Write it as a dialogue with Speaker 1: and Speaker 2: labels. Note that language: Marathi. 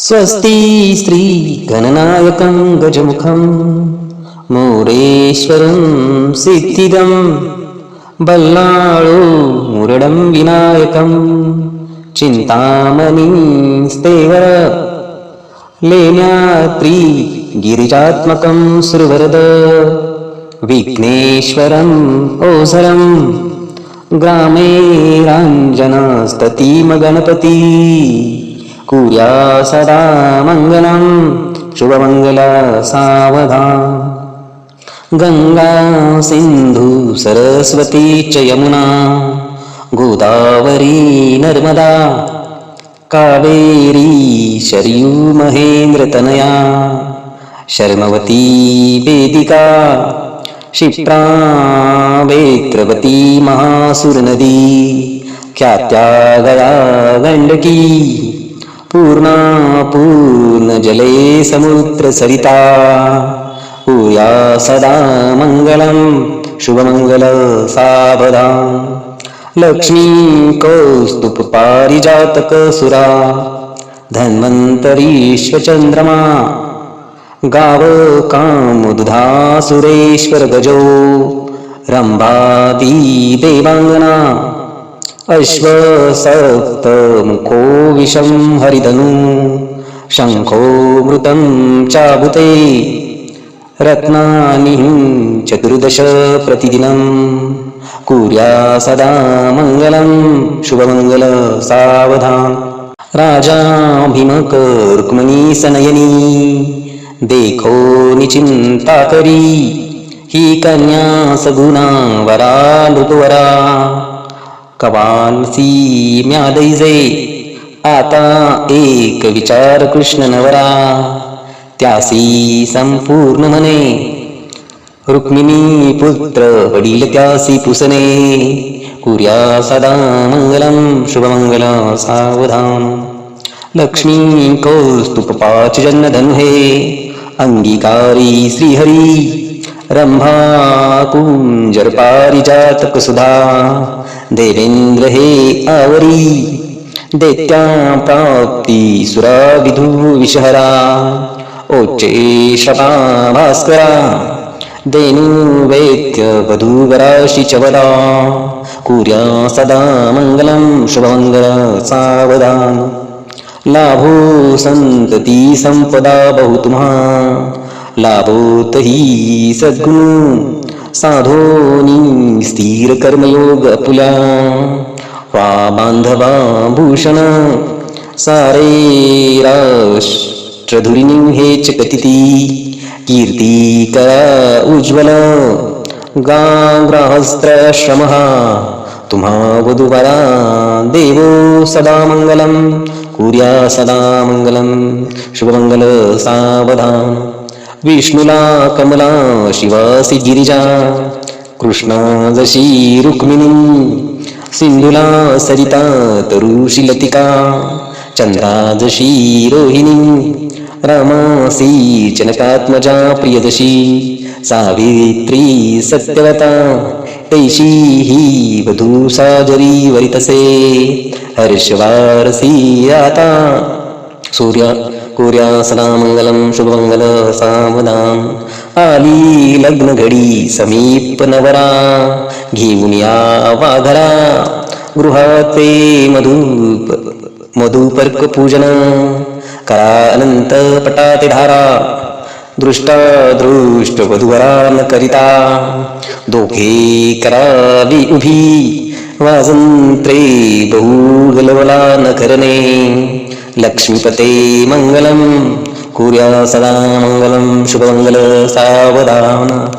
Speaker 1: स्वस्ति स्त्री गणनायकं गजमुखं मोरेश्वरं सिद्धिदं बल्लाळो मुरडं विनायकं चिन्तामणिस्तेवर लेण्यात्री गिरिजात्मकं सुरवरद विघ्नेश्वरम् ओसरं ग्रामे राञ्जनस्ततीमगणपती कुया सदा मङ्गलं शुभमङ्गल सावधान गङ्गा सिन्धु सरस्वती च यमुना गोदावरी नर्मदा कावेरी शर्यू महेन्द्रतनया शर्मवती वेदिका क्षिप्रा वेत्रवती महासुरनदी ख्यात्या गया गण्डकी पूर्णा पूर्णजले समुद्रसरिता पूया सदा मङ्गलं शुभमङ्गल सावधा। लक्ष्मी कौस्तुपपारिजातकसुरा धन्वन्तरीश्वचन्द्रमा गावकामुद्धा सुरेश्वर गजो रम्भादी देवाङ्गना। अश्वसप्तमुखो विषं हरिधनु शङ्खो मृतं चाबुते रत्नानि चतुर्दश प्रतिदिनं कुर्या सदा मङ्गलं शुभमङ्गल सावधान राजा सनयनी देखो निचिन्ता करी ही कन्या सगुणा वरा कवान सी म्यादैजे आता एक विचार कृष्ण नवरा. त्यासी संपूर्ण मने. रुक्मिणी पुत्र वडील त्यासी पुसने. कुर्या सदा मंगलम शुभमंगल सावधान. लक्ष्मी कौस्तुपाच जन्मधनुहे अंगीकारी श्रीहरी रंभा कुंजर पारिजातक सुधा. देवेंद्र हे आवरी दैत्या प्राप्ती सुरा विधू विषहरा ओचे शपा भास्करा देनु वैद्य च चवदा कुर्या सदा मंगलम शुभमंगल सावधान लाभो संतती संपदा बहु तुम्हा लाभोत ही सद्गुण साधोनी स्थिर कर्मयोग अपुला। वा बांधवा भूषण सारे राष्ट्रधुरिणी हेच कथिती कीर्ती करा उज्ज्वल। गाग्राहस्त्रश्रमः तुम्हा वधुवरा देवो सदा मङ्गलं कुर्या सदा मङ्गलं शुभमङ्गल सावधान। विष्णुला कमला शिवासी गिरिजा कृष्णा जशी रुक्मिणी सिंधुला सरिता तरुषी लतिका चंद्रा जशी रोहिणी रामासी जनकात्मजा प्रियदशी सावित्री सत्यवता तैशी ही वधू साजरी वरितसे हर्षवारसी आता सूर्या कुर्या सदा मंगलम शुभमंगल सावधान आली लग्न घडी समीप नवरा घेऊन या वाघरा गृहाते मधुप मधुपर्क पूजन करा अनंत पटाते धारा दृष्टा दृष्टवधुवरा न करिता दोघे करावी उभी वाजंत्रे बहु गलवला न करणे लक्ष्मीपते मंगलम। कुर्या सदा मंगलम। शुभमंगल सावधान।